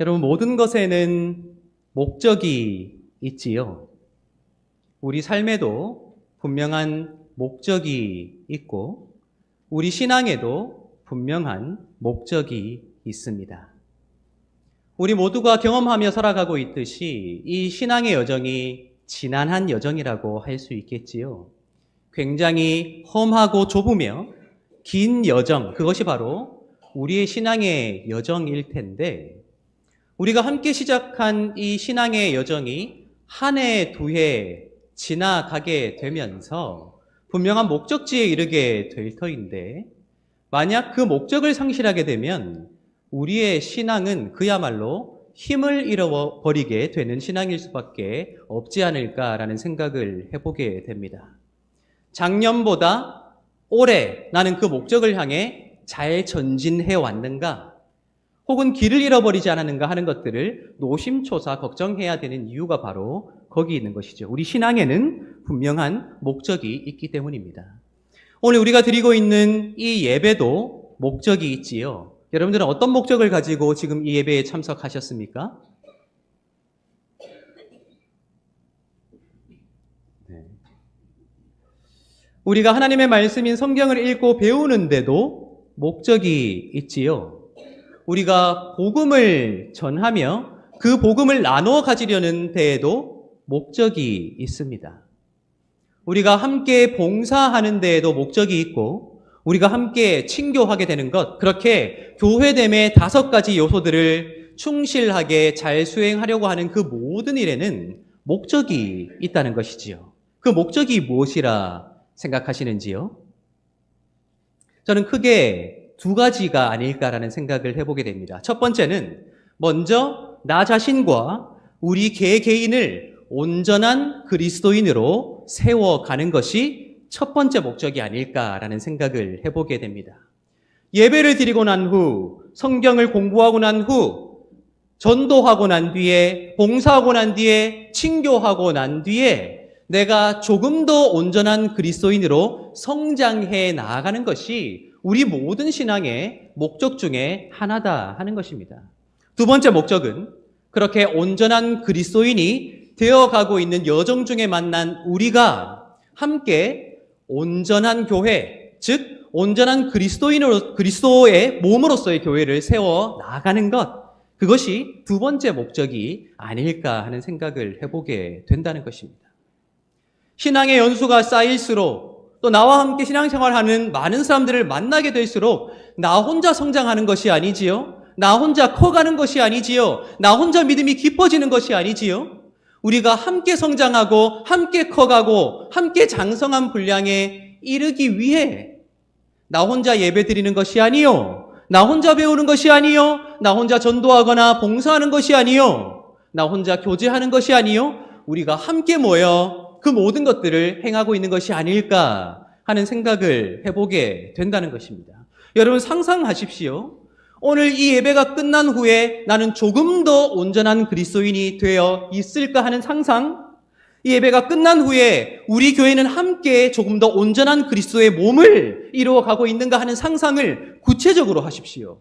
여러분, 모든 것에는 목적이 있지요. 우리 삶에도 분명한 목적이 있고, 우리 신앙에도 분명한 목적이 있습니다. 우리 모두가 경험하며 살아가고 있듯이 이 신앙의 여정이 지난한 여정이라고 할 수 있겠지요. 굉장히 험하고 좁으며 긴 여정, 그것이 바로 우리의 신앙의 여정일 텐데, 우리가 함께 시작한 이 신앙의 여정이 한 해, 두 해 지나가게 되면서 분명한 목적지에 이르게 될 터인데, 만약 그 목적을 상실하게 되면 우리의 신앙은 그야말로 힘을 잃어버리게 되는 신앙일 수밖에 없지 않을까라는 생각을 해보게 됩니다. 작년보다 올해 나는 그 목적을 향해 잘 전진해 왔는가? 혹은 길을 잃어버리지 않았는가 하는 것들을 노심초사 걱정해야 되는 이유가 바로 거기 있는 것이죠. 우리 신앙에는 분명한 목적이 있기 때문입니다. 오늘 우리가 드리고 있는 이 예배도 목적이 있지요. 여러분들은 어떤 목적을 가지고 지금 이 예배에 참석하셨습니까? 네. 우리가 하나님의 말씀인 성경을 읽고 배우는데도 목적이 있지요. 우리가 복음을 전하며 그 복음을 나누어 가지려는 데에도 목적이 있습니다. 우리가 함께 봉사하는 데에도 목적이 있고 우리가 함께 친교하게 되는 것 그렇게 교회됨의 다섯 가지 요소들을 충실하게 잘 수행하려고 하는 그 모든 일에는 목적이 있다는 것이지요. 그 목적이 무엇이라 생각하시는지요? 저는 크게 두 가지가 아닐까라는 생각을 해보게 됩니다. 첫 번째는 먼저 나 자신과 우리 개 개인을 온전한 그리스도인으로 세워가는 것이 첫 번째 목적이 아닐까라는 생각을 해보게 됩니다. 예배를 드리고 난 후, 성경을 공부하고 난 후, 전도하고 난 뒤에, 봉사하고 난 뒤에, 친교하고 난 뒤에, 내가 조금 더 온전한 그리스도인으로 성장해 나아가는 것이 우리 모든 신앙의 목적 중에 하나다 하는 것입니다. 두 번째 목적은 그렇게 온전한 그리스도인이 되어가고 있는 여정 중에 만난 우리가 함께 온전한 교회, 즉 온전한 그리스도인으로 그리스도의 몸으로서의 교회를 세워 나가는 것 그것이 두 번째 목적이 아닐까 하는 생각을 해보게 된다는 것입니다. 신앙의 연수가 쌓일수록 또 나와 함께 신앙생활하는 많은 사람들을 만나게 될수록 나 혼자 성장하는 것이 아니지요. 나 혼자 커가는 것이 아니지요. 나 혼자 믿음이 깊어지는 것이 아니지요. 우리가 함께 성장하고 함께 커가고 함께 장성한 분량에 이르기 위해 나 혼자 예배 드리는 것이 아니요. 나 혼자 배우는 것이 아니요. 나 혼자 전도하거나 봉사하는 것이 아니요. 나 혼자 교제하는 것이 아니요. 우리가 함께 모여 그 모든 것들을 행하고 있는 것이 아닐까 하는 생각을 해보게 된다는 것입니다. 여러분 상상하십시오. 오늘 이 예배가 끝난 후에 나는 조금 더 온전한 그리스도인이 되어 있을까 하는 상상, 이 예배가 끝난 후에 우리 교회는 함께 조금 더 온전한 그리스도의 몸을 이루어 가고 있는가 하는 상상을 구체적으로 하십시오.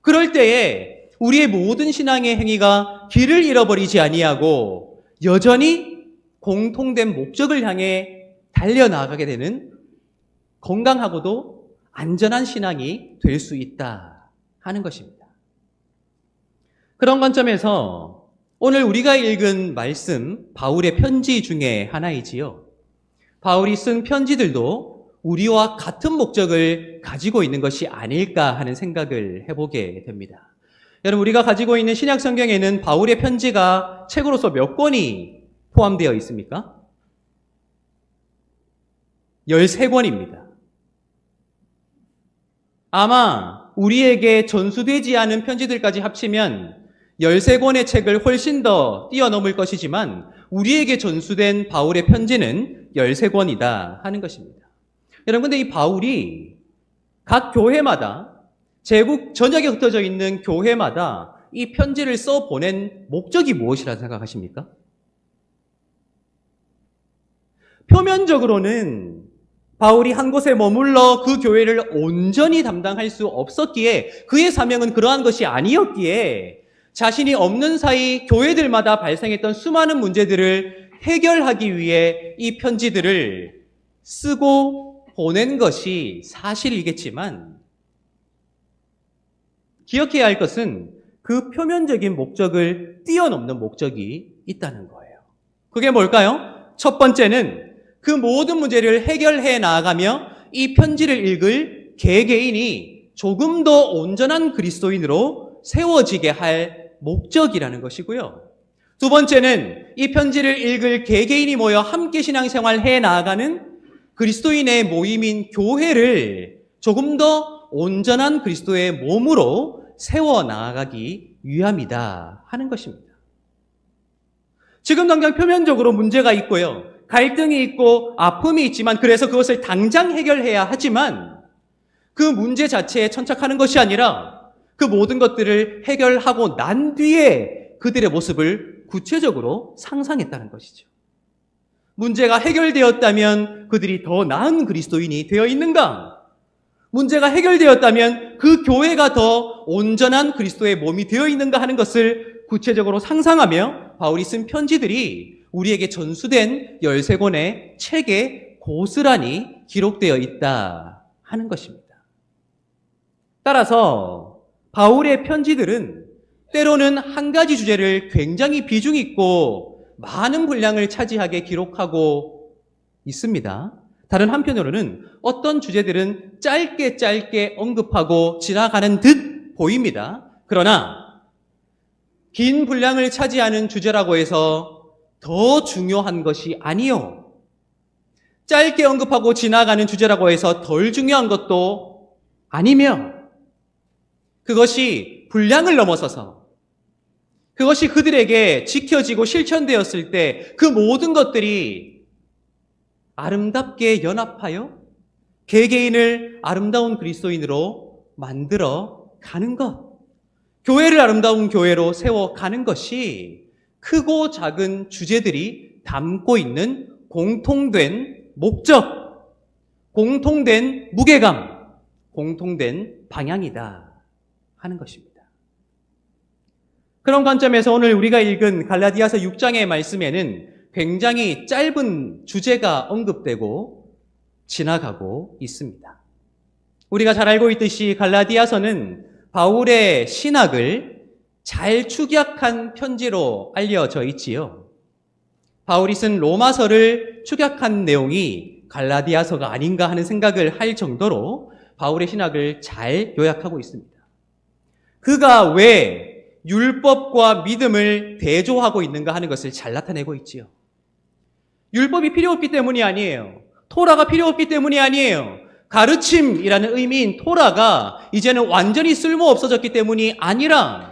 그럴 때에 우리의 모든 신앙의 행위가 길을 잃어버리지 아니하고 여전히 공통된 목적을 향해 달려나가게 되는 건강하고도 안전한 신앙이 될 수 있다. 하는 것입니다. 그런 관점에서 오늘 우리가 읽은 말씀, 바울의 편지 중에 하나이지요. 바울이 쓴 편지들도 우리와 같은 목적을 가지고 있는 것이 아닐까 하는 생각을 해보게 됩니다. 여러분, 우리가 가지고 있는 신약 성경에는 바울의 편지가 책으로서 몇 권이 포함되어 있습니까? 13권입니다. 아마 우리에게 전수되지 않은 편지들까지 합치면 13권의 책을 훨씬 더 뛰어넘을 것이지만 우리에게 전수된 바울의 편지는 13권이다 하는 것입니다. 여러분, 근데 이 바울이 각 교회마다 제국 전역에 흩어져 있는 교회마다 이 편지를 써 보낸 목적이 무엇이라 생각하십니까? 표면적으로는 바울이 한 곳에 머물러 그 교회를 온전히 담당할 수 없었기에 그의 사명은 그러한 것이 아니었기에 자신이 없는 사이 교회들마다 발생했던 수많은 문제들을 해결하기 위해 이 편지들을 쓰고 보낸 것이 사실이겠지만 기억해야 할 것은 그 표면적인 목적을 뛰어넘는 목적이 있다는 거예요. 그게 뭘까요? 첫 번째는 그 모든 문제를 해결해 나아가며 이 편지를 읽을 개개인이 조금 더 온전한 그리스도인으로 세워지게 할 목적이라는 것이고요. 두 번째는 이 편지를 읽을 개개인이 모여 함께 신앙생활 해 나아가는 그리스도인의 모임인 교회를 조금 더 온전한 그리스도의 몸으로 세워 나아가기 위함이다 하는 것입니다. 지금 당장 표면적으로 문제가 있고요. 갈등이 있고 아픔이 있지만 그래서 그것을 당장 해결해야 하지만 그 문제 자체에 천착하는 것이 아니라 그 모든 것들을 해결하고 난 뒤에 그들의 모습을 구체적으로 상상했다는 것이죠. 문제가 해결되었다면 그들이 더 나은 그리스도인이 되어 있는가? 문제가 해결되었다면 그 교회가 더 온전한 그리스도의 몸이 되어 있는가 하는 것을 구체적으로 상상하며 바울이 쓴 편지들이 우리에게 전수된 13권의 책에 고스란히 기록되어 있다 하는 것입니다. 따라서 바울의 편지들은 때로는 한 가지 주제를 굉장히 비중 있고 많은 분량을 차지하게 기록하고 있습니다. 다른 한편으로는 어떤 주제들은 짧게 짧게 언급하고 지나가는 듯 보입니다. 그러나 긴 분량을 차지하는 주제라고 해서 더 중요한 것이 아니요. 짧게 언급하고 지나가는 주제라고 해서 덜 중요한 것도 아니며 그것이 분량을 넘어서서 그것이 그들에게 지켜지고 실천되었을 때 그 모든 것들이 아름답게 연합하여 개개인을 아름다운 그리스도인으로 만들어 가는 것. 교회를 아름다운 교회로 세워 가는 것이 크고 작은 주제들이 담고 있는 공통된 목적, 공통된 무게감, 공통된 방향이다 하는 것입니다. 그런 관점에서 오늘 우리가 읽은 갈라디아서 6장의 말씀에는 굉장히 짧은 주제가 언급되고 지나가고 있습니다. 우리가 잘 알고 있듯이 갈라디아서는 바울의 신학을 잘 축약한 편지로 알려져 있지요. 바울이 쓴 로마서를 축약한 내용이 갈라디아서가 아닌가 하는 생각을 할 정도로 바울의 신학을 잘 요약하고 있습니다. 그가 왜 율법과 믿음을 대조하고 있는가 하는 것을 잘 나타내고 있지요. 율법이 필요 없기 때문이 아니에요. 토라가 필요 없기 때문이 아니에요. 가르침이라는 의미인 토라가 이제는 완전히 쓸모 없어졌기 때문이 아니라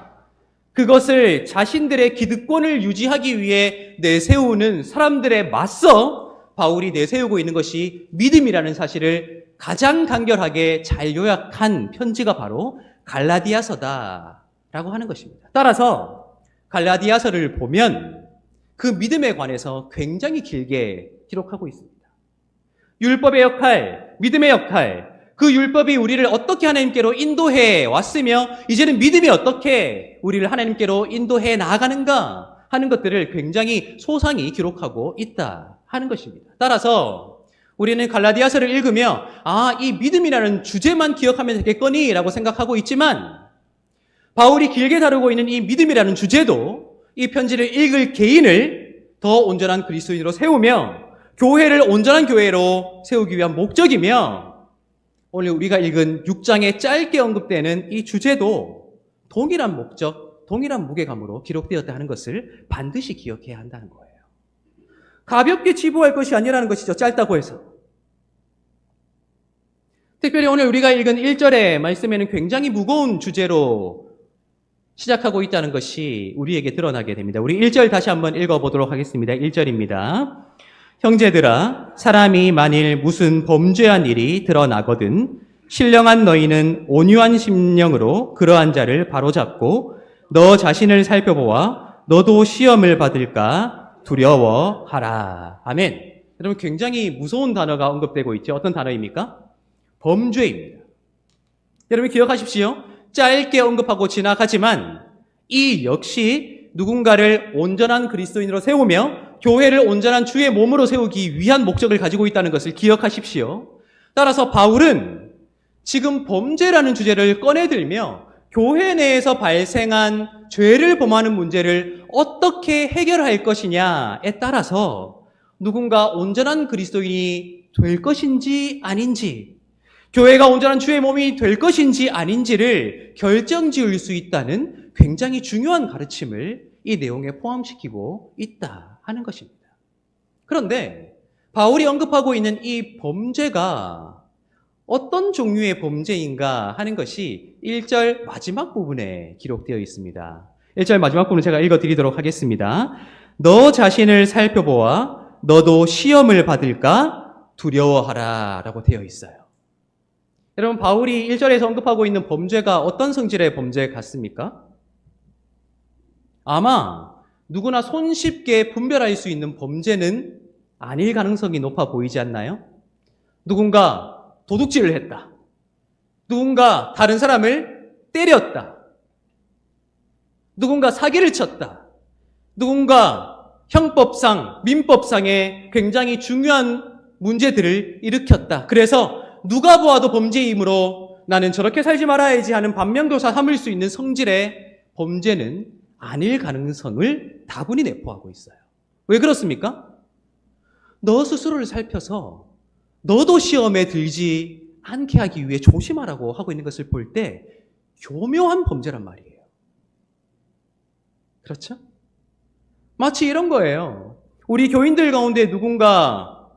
그것을 자신들의 기득권을 유지하기 위해 내세우는 사람들의 맞서 바울이 내세우고 있는 것이 믿음이라는 사실을 가장 간결하게 잘 요약한 편지가 바로 갈라디아서다라고 하는 것입니다. 따라서 갈라디아서를 보면 그 믿음에 관해서 굉장히 길게 기록하고 있습니다. 율법의 역할, 믿음의 역할, 그 율법이 우리를 어떻게 하나님께로 인도해 왔으며 이제는 믿음이 어떻게 우리를 하나님께로 인도해 나아가는가 하는 것들을 굉장히 소상히 기록하고 있다 하는 것입니다. 따라서 우리는 갈라디아서를 읽으며 아, 이 믿음이라는 주제만 기억하면 되겠거니 라고 생각하고 있지만 바울이 길게 다루고 있는 이 믿음이라는 주제도 이 편지를 읽을 개인을 더 온전한 그리스도인으로 세우며 교회를 온전한 교회로 세우기 위한 목적이며 오늘 우리가 읽은 6장에 짧게 언급되는 이 주제도 동일한 목적, 동일한 무게감으로 기록되었다 하는 것을 반드시 기억해야 한다는 거예요. 가볍게 치부할 것이 아니라는 것이죠. 짧다고 해서. 특별히 오늘 우리가 읽은 1절의 말씀에는 굉장히 무거운 주제로 시작하고 있다는 것이 우리에게 드러나게 됩니다. 우리 1절 다시 한번 읽어보도록 하겠습니다. 1절입니다. 형제들아, 사람이 만일 무슨 범죄한 일이 드러나거든, 신령한 너희는 온유한 심령으로 그러한 자를 바로잡고 너 자신을 살펴보아 너도 시험을 받을까 두려워하라. 아멘. 여러분 굉장히 무서운 단어가 언급되고 있죠. 어떤 단어입니까? 범죄입니다. 여러분 기억하십시오. 짧게 언급하고 지나가지만 이 역시 누군가를 온전한 그리스도인으로 세우며 교회를 온전한 주의 몸으로 세우기 위한 목적을 가지고 있다는 것을 기억하십시오. 따라서 바울은 지금 범죄라는 주제를 꺼내들며 교회 내에서 발생한 죄를 범하는 문제를 어떻게 해결할 것이냐에 따라서 누군가 온전한 그리스도인이 될 것인지 아닌지, 교회가 온전한 주의 몸이 될 것인지 아닌지를 결정 지을 수 있다는 굉장히 중요한 가르침을 이 내용에 포함시키고 있다 하는 것입니다. 그런데 바울이 언급하고 있는 이 범죄가 어떤 종류의 범죄인가 하는 것이 1절 마지막 부분에 기록되어 있습니다. 1절 마지막 부분 제가 읽어 드리도록 하겠습니다. 너 자신을 살펴보아 너도 시험을 받을까 두려워하라 라고 되어 있어요. 여러분, 바울이 1절에서 언급하고 있는 범죄가 어떤 성질의 범죄 같습니까? 아마 누구나 손쉽게 분별할 수 있는 범죄는 아닐 가능성이 높아 보이지 않나요? 누군가 도둑질을 했다. 누군가 다른 사람을 때렸다. 누군가 사기를 쳤다. 누군가 형법상, 민법상의 굉장히 중요한 문제들을 일으켰다. 그래서 누가 보아도 범죄이므로 나는 저렇게 살지 말아야지 하는 반면교사 삼을 수 있는 성질의 범죄는 아닐 가능성을 다분히 내포하고 있어요. 왜 그렇습니까? 너 스스로를 살펴서 너도 시험에 들지 않게 하기 위해 조심하라고 하고 있는 것을 볼 때 교묘한 범죄란 말이에요. 그렇죠? 마치 이런 거예요. 우리 교인들 가운데 누군가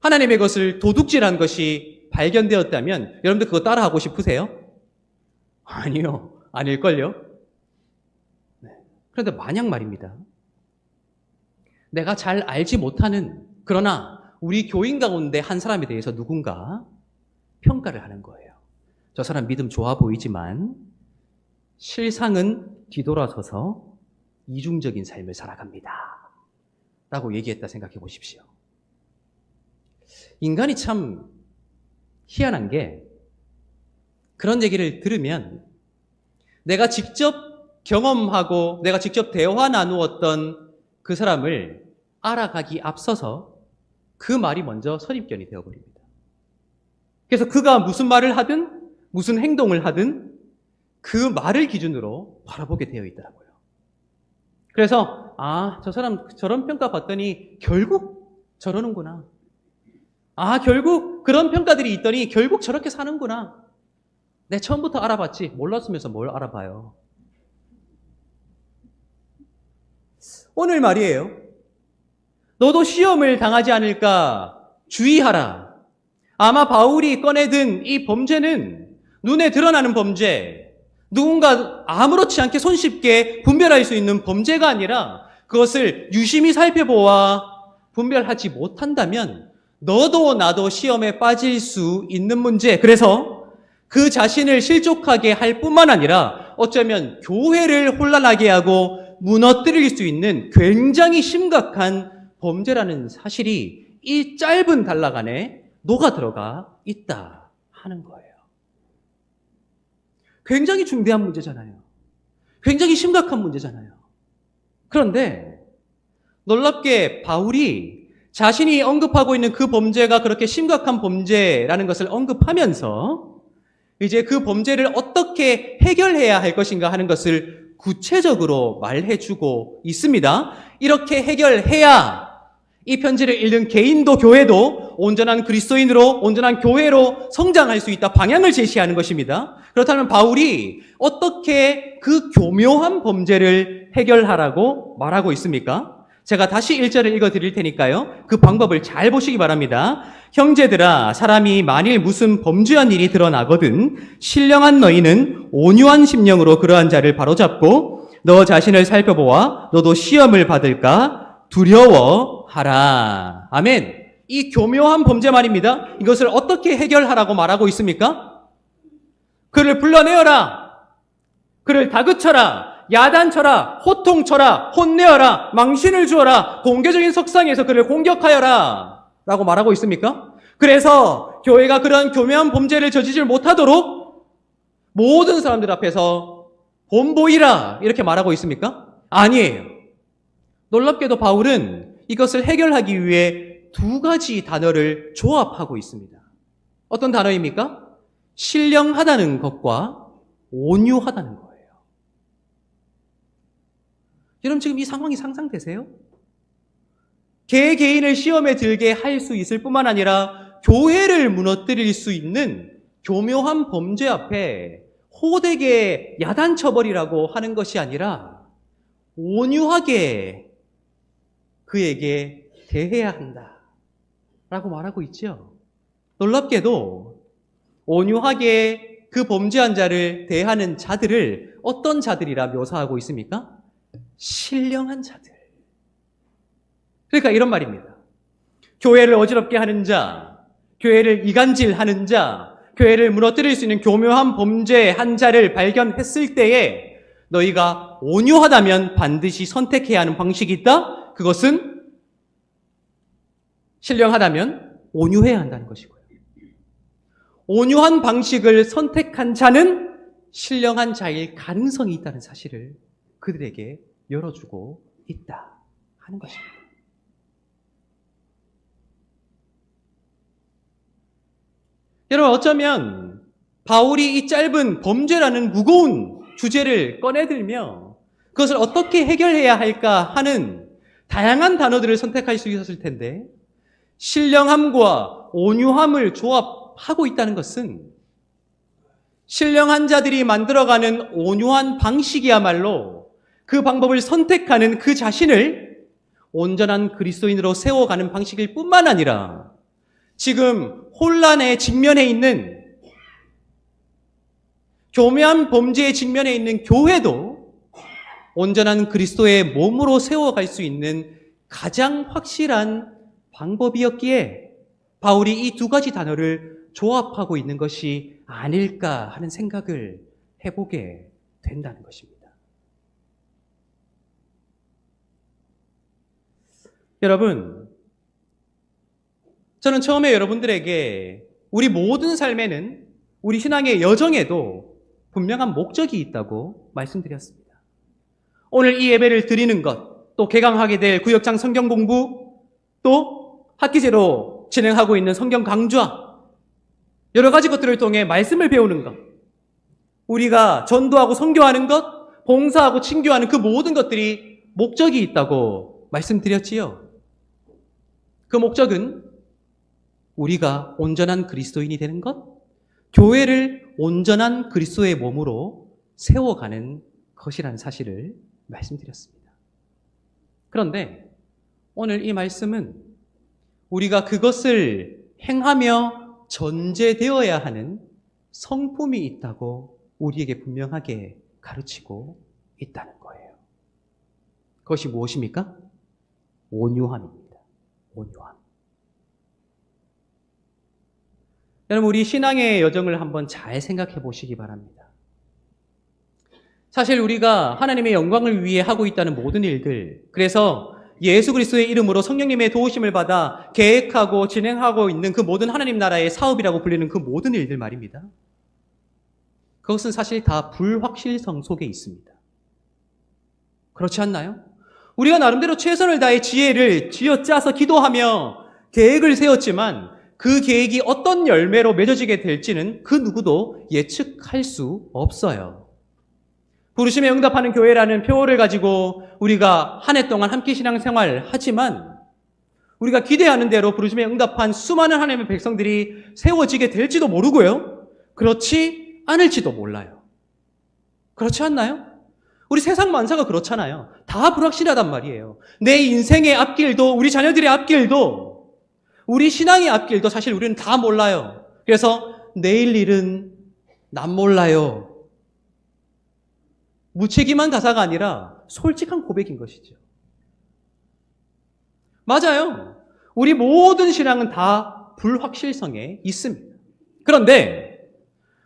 하나님의 것을 도둑질한 것이 발견되었다면 여러분들 그거 따라하고 싶으세요? 아니요. 아닐걸요? 네. 그런데 만약 말입니다. 내가 잘 알지 못하는 그러나 우리 교인 가운데 한 사람에 대해서 누군가 평가를 하는 거예요. 저 사람 믿음 좋아 보이지만 실상은 뒤돌아서서 이중적인 삶을 살아갑니다. 라고 얘기했다 생각해 보십시오. 인간이 참 희한한 게 그런 얘기를 들으면 내가 직접 경험하고 내가 직접 대화 나누었던 그 사람을 알아가기 앞서서 그 말이 먼저 선입견이 되어버립니다. 그래서 그가 무슨 말을 하든 무슨 행동을 하든 그 말을 기준으로 바라보게 되어 있더라고요. 그래서 아, 저 사람 저런 평가 받더니 결국 저러는구나. 아, 결국 그런 평가들이 있더니 결국 저렇게 사는구나. 내 처음부터 알아봤지. 몰랐으면서 뭘 알아봐요. 오늘 말이에요. 너도 시험을 당하지 않을까 주의하라. 아마 바울이 꺼내든 이 범죄는 눈에 드러나는 범죄, 누군가 아무렇지 않게 손쉽게 분별할 수 있는 범죄가 아니라 그것을 유심히 살펴보아 분별하지 못한다면 너도 나도 시험에 빠질 수 있는 문제. 그래서 그 자신을 실족하게 할 뿐만 아니라 어쩌면 교회를 혼란하게 하고 무너뜨릴 수 있는 굉장히 심각한 범죄라는 사실이 이 짧은 단락 안에 녹아 들어가 있다 하는 거예요. 굉장히 중대한 문제잖아요. 굉장히 심각한 문제잖아요. 그런데 놀랍게 바울이 자신이 언급하고 있는 그 범죄가 그렇게 심각한 범죄라는 것을 언급하면서 이제 그 범죄를 어떻게 해결해야 할 것인가 하는 것을 구체적으로 말해주고 있습니다. 이렇게 해결해야 이 편지를 읽는 개인도 교회도 온전한 그리스도인으로 온전한 교회로 성장할 수 있다 방향을 제시하는 것입니다. 그렇다면 바울이 어떻게 그 교묘한 범죄를 해결하라고 말하고 있습니까? 제가 다시 1절을 읽어 드릴 테니까요. 그 방법을 잘 보시기 바랍니다. 형제들아, 사람이 만일 무슨 범죄한 일이 드러나거든 신령한 너희는 온유한 심령으로 그러한 자를 바로잡고 너 자신을 살펴보아 너도 시험을 받을까 두려워하라. 아멘. 이 교묘한 범죄 말입니다. 이것을 어떻게 해결하라고 말하고 있습니까? 그를 불러내어라. 그를 다그쳐라. 야단 쳐라, 호통 쳐라, 혼내어라, 망신을 주어라, 공개적인 석상에서 그를 공격하여라. 라고 말하고 있습니까? 그래서 교회가 그러한 교묘한 범죄를 저지질 못하도록 모든 사람들 앞에서 본보이라 이렇게 말하고 있습니까? 아니에요. 놀랍게도 바울은 이것을 해결하기 위해 두 가지 단어를 조합하고 있습니다. 어떤 단어입니까? 신령하다는 것과 온유하다는 거예요. 여러분 지금 이 상황이 상상되세요? 개 개인을 시험에 들게 할 수 있을 뿐만 아니라 교회를 무너뜨릴 수 있는 교묘한 범죄 앞에 호되게 야단 처벌이라고 하는 것이 아니라 온유하게 그에게 대해야 한다. 라고 말하고 있죠. 놀랍게도 온유하게 그 범죄한 자를 대하는 자들을 어떤 자들이라 묘사하고 있습니까? 신령한 자들. 그러니까 이런 말입니다. 교회를 어지럽게 하는 자, 교회를 이간질하는 자, 교회를 무너뜨릴 수 있는 교묘한 범죄 한 자를 발견했을 때에 너희가 온유하다면 반드시 선택해야 하는 방식이 있다? 그것은 신령하다면 온유해야 한다는 것이고요. 온유한 방식을 선택한 자는 신령한 자일 가능성이 있다는 사실을 그들에게 열어주고 있다 하는 것입니다. 여러분 어쩌면 바울이 이 짧은 범죄라는 무거운 주제를 꺼내들며 그것을 어떻게 해결해야 할까 하는 다양한 단어들을 선택할 수 있었을 텐데 신령함과 온유함을 조합하고 있다는 것은 신령한 자들이 만들어가는 온유한 방식이야말로 그 방법을 선택하는 그 자신을 온전한 그리스도인으로 세워가는 방식일 뿐만 아니라 지금 혼란에 직면해 있는 교묘한 범죄에 직면해 있는 교회도 온전한 그리스도의 몸으로 세워갈 수 있는 가장 확실한 방법이었기에 바울이 이 두 가지 단어를 조합하고 있는 것이 아닐까 하는 생각을 해보게 된다는 것입니다. 여러분, 저는 처음에 여러분들에게 우리 모든 삶에는 우리 신앙의 여정에도 분명한 목적이 있다고 말씀드렸습니다. 오늘 이 예배를 드리는 것, 또 개강하게 될 구역장 성경 공부, 또 학기제로 진행하고 있는 성경 강좌, 여러 가지 것들을 통해 말씀을 배우는 것, 우리가 전도하고 선교하는 것, 봉사하고 친교하는 그 모든 것들이 목적이 있다고 말씀드렸지요. 그 목적은 우리가 온전한 그리스도인이 되는 것, 교회를 온전한 그리스도의 몸으로 세워가는 것이라는 사실을 말씀드렸습니다. 그런데 오늘 이 말씀은 우리가 그것을 행하며 전제되어야 하는 성품이 있다고 우리에게 분명하게 가르치고 있다는 거예요. 그것이 무엇입니까? 온유함입니다. 온유함. 여러분, 우리 신앙의 여정을 한번 잘 생각해 보시기 바랍니다. 사실 우리가 하나님의 영광을 위해 하고 있다는 모든 일들, 그래서 예수 그리스도의 이름으로 성령님의 도우심을 받아 계획하고 진행하고 있는 그 모든 하나님 나라의 사업이라고 불리는 그 모든 일들 말입니다. 그것은 사실 다 불확실성 속에 있습니다. 그렇지 않나요? 우리가 나름대로 최선을 다해 지혜를 쥐어짜서 기도하며 계획을 세웠지만 그 계획이 어떤 열매로 맺어지게 될지는 그 누구도 예측할 수 없어요. 부르심에 응답하는 교회라는 표어를 가지고 우리가 한 해 동안 함께 신앙생활 하지만 우리가 기대하는 대로 부르심에 응답한 수많은 하나님의 백성들이 세워지게 될지도 모르고요. 그렇지 않을지도 몰라요. 그렇지 않나요? 우리 세상 만사가 그렇잖아요. 다 불확실하단 말이에요. 내 인생의 앞길도 우리 자녀들의 앞길도 우리 신앙의 앞길도 사실 우리는 다 몰라요. 그래서 내일 일은 난 몰라요. 무책임한 가사가 아니라 솔직한 고백인 것이죠. 맞아요. 우리 모든 신앙은 다 불확실성에 있습니다. 그런데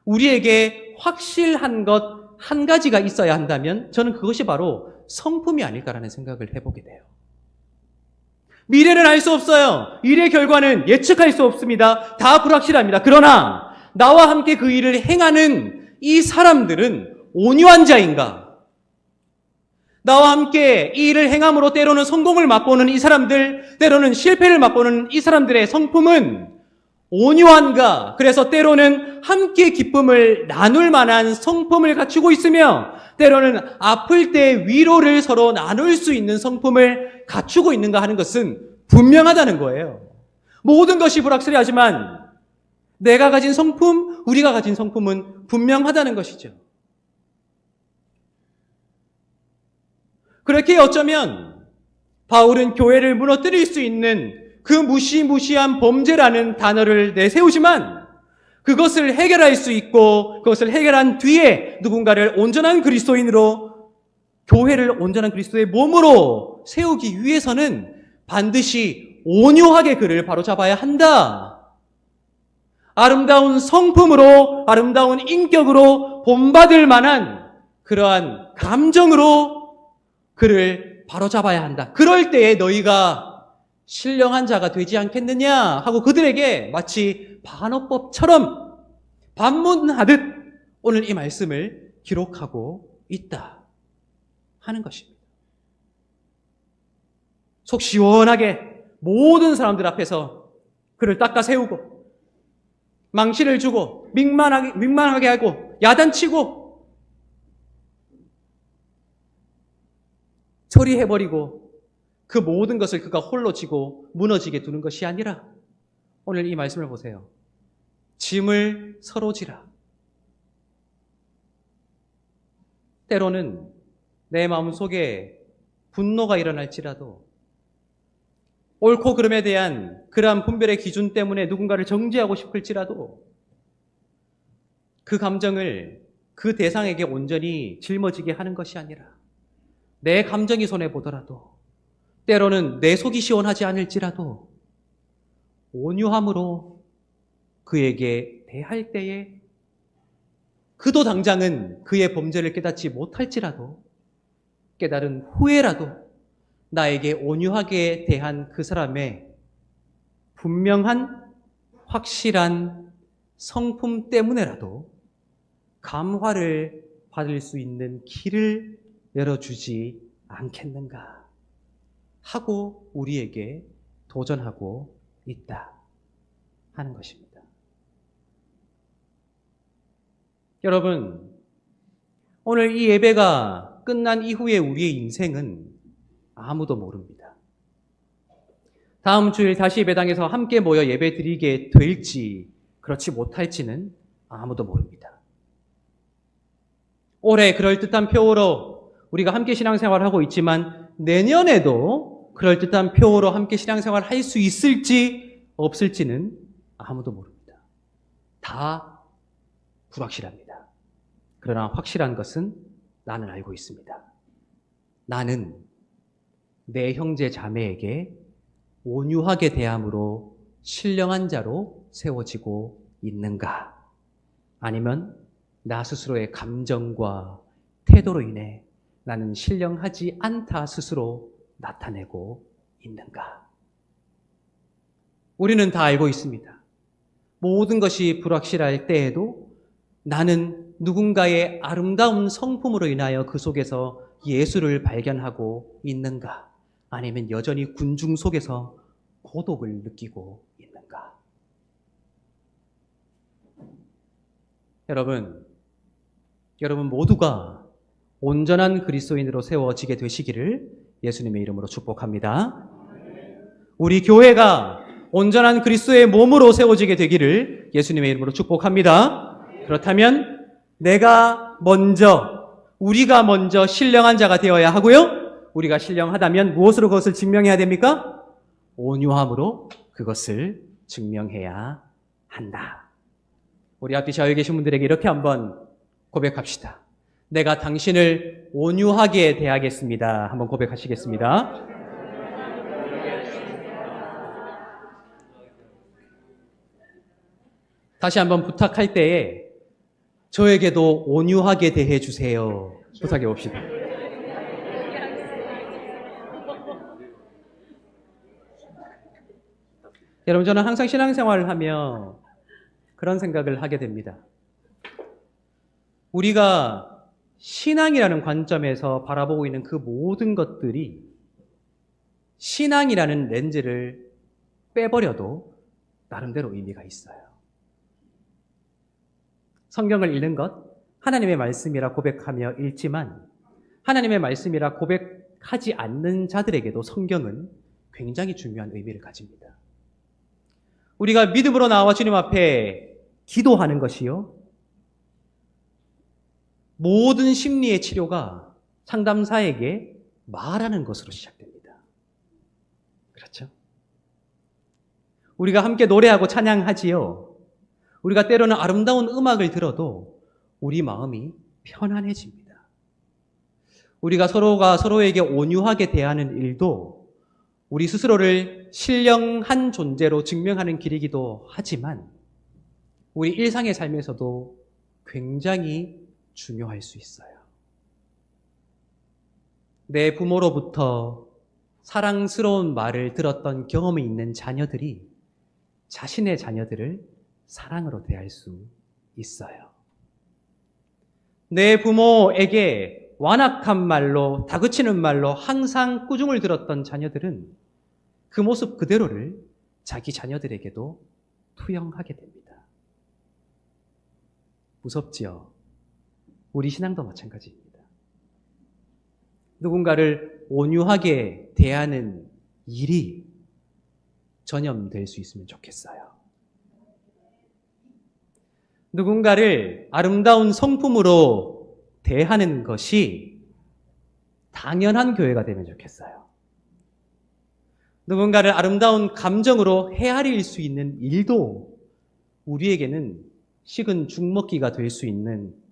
우리에게 확실한 것 한 가지가 있어야 한다면 저는 그것이 바로 성품이 아닐까라는 생각을 해보게 돼요. 미래는 알 수 없어요. 일의 결과는 예측할 수 없습니다. 다 불확실합니다. 그러나 나와 함께 그 일을 행하는 이 사람들은 온유한 자인가? 나와 함께 이 일을 행함으로 때로는 성공을 맛보는 이 사람들, 때로는 실패를 맛보는 이 사람들의 성품은 온유한가? 그래서 때로는 함께 기쁨을 나눌 만한 성품을 갖추고 있으며, 때로는 아플 때 위로를 서로 나눌 수 있는 성품을 갖추고 있는가 하는 것은 분명하다는 거예요. 모든 것이 불확실하지만 내가 가진 성품, 우리가 가진 성품은 분명하다는 것이죠. 그렇게 어쩌면 바울은 교회를 무너뜨릴 수 있는 그 무시무시한 범죄라는 단어를 내세우지만 그것을 해결할 수 있고 그것을 해결한 뒤에 누군가를 온전한 그리스도인으로 교회를 온전한 그리스도의 몸으로 세우기 위해서는 반드시 온유하게 그를 바로잡아야 한다. 아름다운 성품으로, 아름다운 인격으로 본받을 만한 그러한 감정으로 그를 바로잡아야 한다. 그럴 때에 너희가 신령한 자가 되지 않겠느냐 하고 그들에게 마치 반어법처럼 반문하듯 오늘 이 말씀을 기록하고 있다 하는 것입니다. 속 시원하게 모든 사람들 앞에서 그를 닦아 세우고 망신을 주고 민망하게, 민망하게 하고 야단치고 처리해버리고 그 모든 것을 그가 홀로 지고 무너지게 두는 것이 아니라 오늘 이 말씀을 보세요. 짐을 서로 지라. 때로는 내 마음 속에 분노가 일어날지라도 옳고 그름에 대한 그러한 분별의 기준 때문에 누군가를 정죄하고 싶을지라도 그 감정을 그 대상에게 온전히 짊어지게 하는 것이 아니라 내 감정이 손해보더라도 때로는 내 속이 시원하지 않을지라도 온유함으로 그에게 대할 때에 그도 당장은 그의 범죄를 깨닫지 못할지라도 깨달은 후에라도 나에게 온유하게 대한 그 사람의 분명한 확실한 성품 때문에라도 감화를 받을 수 있는 길을 열어주지 않겠는가 하고 우리에게 도전하고 있다 하는 것입니다. 여러분, 오늘 이 예배가 끝난 이후에 우리의 인생은 아무도 모릅니다. 다음 주일 다시 예배당에서 함께 모여 예배 드리게 될지, 그렇지 못할지는 아무도 모릅니다. 올해 그럴듯한 표로 우리가 함께 신앙생활을 하고 있지만 내년에도 그럴듯한 표로 함께 신앙생활을 할수 있을지 없을지는 아무도 모릅니다. 다 불확실합니다. 그러나 확실한 것은 나는 알고 있습니다. 나는 내 형제 자매에게 온유하게 대함으로 신령한 자로 세워지고 있는가? 아니면 나 스스로의 감정과 태도로 인해 나는 신령하지 않다 스스로 나타내고 있는가? 우리는 다 알고 있습니다. 모든 것이 불확실할 때에도 나는 누군가의 아름다운 성품으로 인하여 그 속에서 예수를 발견하고 있는가? 아니면 여전히 군중 속에서 고독을 느끼고 있는가? 여러분, 여러분 모두가 온전한 그리스도인으로 세워지게 되시기를 예수님의 이름으로 축복합니다. 우리 교회가 온전한 그리스도의 몸으로 세워지게 되기를 예수님의 이름으로 축복합니다. 그렇다면 내가 먼저, 우리가 먼저 신령한 자가 되어야 하고요. 우리가 신령하다면 무엇으로 그것을 증명해야 됩니까? 온유함으로 그것을 증명해야 한다. 우리 앞에 저여 계신 분들에게 이렇게 한번 고백합시다. 내가 당신을 온유하게 대하겠습니다. 한번 고백하시겠습니다. 다시 한번 부탁할 때에 저에게도 온유하게 대해 주세요. 부탁해 봅시다. 여러분, 저는 항상 신앙생활을 하며 그런 생각을 하게 됩니다. 우리가 신앙이라는 관점에서 바라보고 있는 그 모든 것들이 신앙이라는 렌즈를 빼버려도 나름대로 의미가 있어요. 성경을 읽는 것, 하나님의 말씀이라 고백하며 읽지만 하나님의 말씀이라 고백하지 않는 자들에게도 성경은 굉장히 중요한 의미를 가집니다. 우리가 믿음으로 나와 주님 앞에 기도하는 것이요. 모든 심리의 치료가 상담사에게 말하는 것으로 시작됩니다. 그렇죠? 우리가 함께 노래하고 찬양하지요. 우리가 때로는 아름다운 음악을 들어도 우리 마음이 편안해집니다. 우리가 서로가 서로에게 온유하게 대하는 일도 우리 스스로를 신령한 존재로 증명하는 길이기도 하지만 우리 일상의 삶에서도 굉장히 중요할 수 있어요. 내 부모로부터 사랑스러운 말을 들었던 경험이 있는 자녀들이 자신의 자녀들을 사랑으로 대할 수 있어요. 내 부모에게 완악한 말로, 다그치는 말로 항상 꾸중을 들었던 자녀들은 그 모습 그대로를 자기 자녀들에게도 투영하게 됩니다. 무섭지요? 우리 신앙도 마찬가지입니다. 누군가를 온유하게 대하는 일이 전염될 수 있으면 좋겠어요. 누군가를 아름다운 성품으로 대하는 것이 당연한 교회가 되면 좋겠어요. 누군가를 아름다운 감정으로 헤아릴 수 있는 일도 우리에게는 식은 죽먹기가 될 수 있는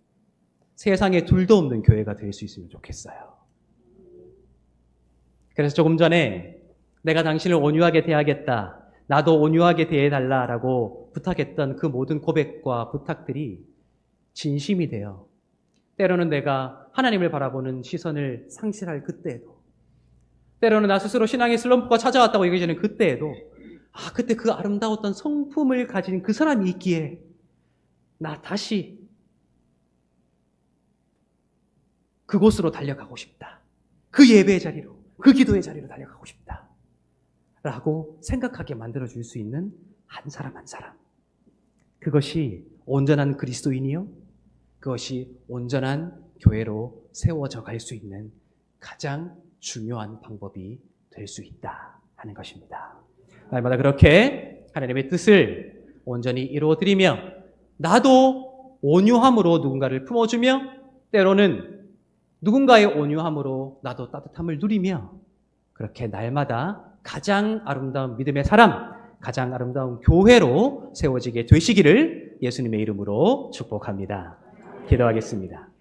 세상에 둘도 없는 교회가 될 수 있으면 좋겠어요. 그래서 조금 전에 내가 당신을 온유하게 대하겠다. 나도 온유하게 대해달라라고 부탁했던 그 모든 고백과 부탁들이 진심이 되어 때로는 내가 하나님을 바라보는 시선을 상실할 그때에도 때로는 나 스스로 신앙의 슬럼프가 찾아왔다고 얘기하는 그때에도 아 그때 그 아름다웠던 성품을 가진 그 사람이 있기에 나 다시 그곳으로 달려가고 싶다. 그 예배의 자리로, 그 기도의 자리로 달려가고 싶다. 라고 생각하게 만들어줄 수 있는 한 사람 한 사람. 그것이 온전한 그리스도인이요. 그것이 온전한 교회로 세워져 갈 수 있는 가장 중요한 방법이 될 수 있다 하는 것입니다. 날마다 그렇게 하나님의 뜻을 온전히 이루어드리며 나도 온유함으로 누군가를 품어주며 때로는 누군가의 온유함으로 나도 따뜻함을 누리며 그렇게 날마다 가장 아름다운 믿음의 사람, 가장 아름다운 교회로 세워지게 되시기를 예수님의 이름으로 축복합니다. 기도하겠습니다.